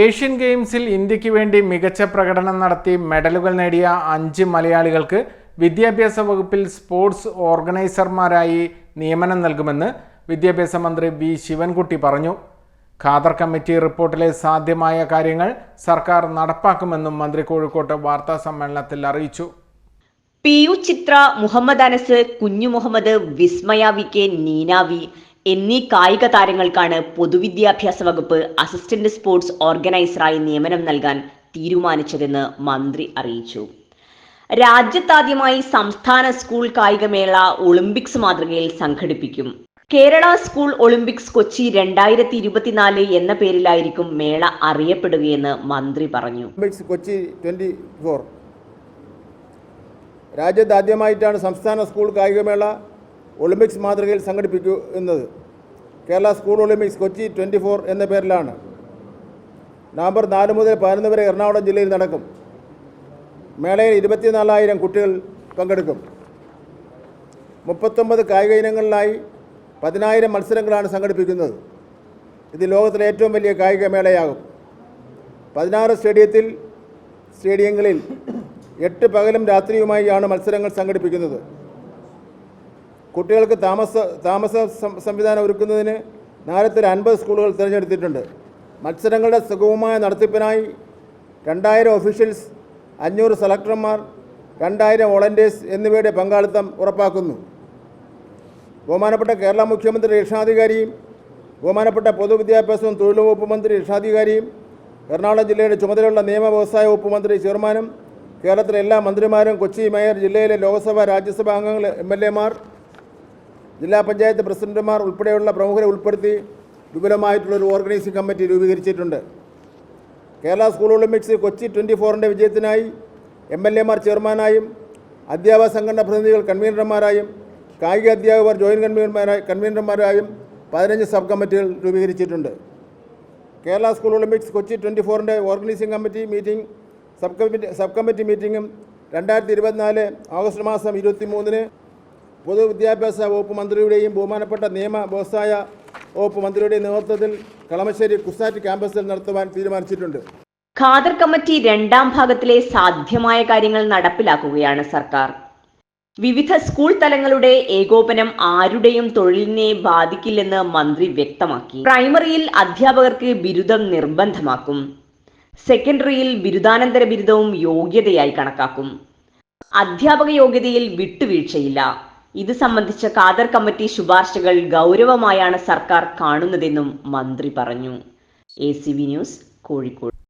Asian ഗെയിംസിൽ ഇന്ത്യയ്ക്ക് വേണ്ടി മികച്ച പ്രകടനം നടത്തി മെഡലുകൾ നേടിയ അഞ്ച് മലയാളികൾക്ക് വിദ്യാഭ്യാസ വകുപ്പിൽ സ്പോർട്സ് ഓർഗനൈസർമാരായി നിയമനം നൽകുമെന്ന് വിദ്യാഭ്യാസ മന്ത്രി വി ശിവൻകുട്ടി പറഞ്ഞു. ഖാദർ കമ്മിറ്റി റിപ്പോർട്ടിലെ സാധ്യമായ കാര്യങ്ങൾ സർക്കാർ നടപ്പാക്കുമെന്നും മന്ത്രി കോഴിക്കോട്ട് വാർത്താ സമ്മേളനത്തിൽ അറിയിച്ചു. P U Chithra Muhammed Anas Kunju Muhammed Vismaya V K Neena V എന്നീ കായിക താരങ്ങൾക്കാണ് പൊതുവിദ്യാഭ്യാസ വകുപ്പ് അസിസ്റ്റന്റ് സ്പോർട്സ് ഓർഗനൈസറായി നിയമനം നൽകാൻ തീരുമാനിച്ചതെന്ന് മന്ത്രി അറിയിച്ചു. രാജ്യത്താദ്യമായി സംസ്ഥാന സ്കൂൾ കായികമേള ഒളിമ്പിക്സ് മാതൃകയിൽ സംഘടിപ്പിക്കും. കേരള സ്കൂൾ ഒളിമ്പിക്സ് കൊച്ചി രണ്ടായിരത്തി ഇരുപത്തിനാല് എന്ന പേരിലായിരിക്കും മേള അറിയപ്പെടുകയെന്ന് മന്ത്രി പറഞ്ഞു. Olympics Kochi twenty four. രാജ്യത്താദ്യമായിട്ടാണ് സംസ്ഥാന സ്കൂൾ കായികമേള ഒളിമ്പിക്സ് മാതൃകയിൽ സംഘടിപ്പിക്കുന്നത് Kerala school Olympics Kochi twenty four എന്ന പേരിലാണ്. നവംബർ നാല് മുതൽ പതിനൊന്ന് വരെ എറണാകുളം ജില്ലയിൽ നടക്കും. മേളയിൽ ഇരുപത്തിനാലായിരം കുട്ടികൾ പങ്കെടുക്കും. മുപ്പത്തൊമ്പത് കായിക ഇനങ്ങളിലായി പതിനായിരം മത്സരങ്ങളാണ് സംഘടിപ്പിക്കുന്നത്. ഇത് ലോകത്തിലെ ഏറ്റവും വലിയ കായിക മേളയാകും. പതിനാറ് സ്റ്റേഡിയത്തിൽ സ്റ്റേഡിയങ്ങളിൽ എട്ട് പകലും രാത്രിയുമായാണ് മത്സരങ്ങൾ സംഘടിപ്പിക്കുന്നത്. കുട്ടികൾക്ക് താമസ താമസ സംവിധാനം ഒരുക്കുന്നതിന് നഗരത്തിൽ അൻപത് സ്കൂളുകൾ തിരഞ്ഞെടുത്തിട്ടുണ്ട്. മത്സരങ്ങളുടെ സുഗമമായ നടത്തിപ്പിനായി രണ്ടായിരം ഒഫീഷ്യൽസ് അഞ്ഞൂറ് സെലക്ടർമാർ രണ്ടായിരം വോളണ്ടിയേഴ്സ് എന്നിവയുടെ പങ്കാളിത്തം ഉറപ്പാക്കുന്നു. ബഹുമാനപ്പെട്ട കേരള മുഖ്യമന്ത്രി രക്ഷാധികാരിയും ബഹുമാനപ്പെട്ട പൊതുവിദ്യാഭ്യാസവും തൊഴിലുവകുപ്പ് മന്ത്രി രക്ഷാധികാരിയും എറണാകുളം ജില്ലയുടെ ചുമതലയുള്ള നിയമ വ്യവസായ വകുപ്പ് മന്ത്രി ചെയർമാനും കേരളത്തിലെ എല്ലാ മന്ത്രിമാരും കൊച്ചി മേയർ ജില്ലയിലെ ലോക്സഭ രാജ്യസഭാ അംഗങ്ങൾ എം എൽ എമാർ ജില്ലാ പഞ്ചായത്ത് പ്രസിഡന്റുമാർ ഉൾപ്പെടെയുള്ള പ്രമുഖരെ ഉൾപ്പെടുത്തി വിപുലമായിട്ടുള്ളൊരു ഓർഗനൈസിംഗ് കമ്മിറ്റി രൂപീകരിച്ചിട്ടുണ്ട്. Kerala school Olympics Kochi twenty ഫോറിന്റെ വിജയത്തിനായി എം എൽ എമാർ ചെയർമാനായും അധ്യാപക സംഘടനാ പ്രതിനിധികൾ കൺവീനർമാരായും കായിക അധ്യാപകർ ജോയിന്റ് കൺവീനർമാരായി കൺവീനർമാരായും പതിനഞ്ച് സബ് കമ്മിറ്റികൾ രൂപീകരിച്ചിട്ടുണ്ട്. Kerala school Olympics Kochi twenty ഫോറിന്റെ organising committee meeting sub committee sub committee മീറ്റിംഗും രണ്ടായിരത്തി ഇരുപത്തിനാല് ഓഗസ്റ്റ് മാസം ഇരുപത്തി മൂന്നിന് പൊതുവിദ്യാഭ്യാസ വകുപ്പ് മന്ത്രിയുടെയും ബഹുമാനപ്പെട്ട നിയമ വ്യവസായ വകുപ്പ് മന്ത്രിയുടെയും നേതൃത്വത്തിൽ കളമശ്ശേരി കുസാറ്റ് ക്യാമ്പസിൽ നടത്തുവാൻ തീരുമാനിച്ചിട്ടുണ്ട്. ഖാദർ കമ്മിറ്റി രണ്ടാം ഭാഗത്തിലെ സാധ്യമായ കാര്യങ്ങൾ നടപ്പിലാക്കുകയാണ് സർക്കാർ. വിവിധ സ്കൂൾ തലങ്ങളുടെ ഏകോപനം ആരുടെയും തൊഴിലിനെ ബാധിക്കില്ലെന്ന് മന്ത്രി വ്യക്തമാക്കി. പ്രൈമറിയിൽ അധ്യാപകർക്ക് ബിരുദം നിർബന്ധമാക്കും. സെക്കൻഡറിയിൽ ബിരുദാനന്തര ബിരുദവും യോഗ്യതയായി കണക്കാക്കും. അധ്യാപക യോഗ്യതയിൽ വിട്ടുവീഴ്ചയില്ല. ഇത് സംബന്ധിച്ച ഖാദർ കമ്മിറ്റി ശുപാർശകൾ ഗൗരവമായാണ് സർക്കാർ കാണുന്നതെന്നും മന്ത്രി പറഞ്ഞു. A news Kozhikode.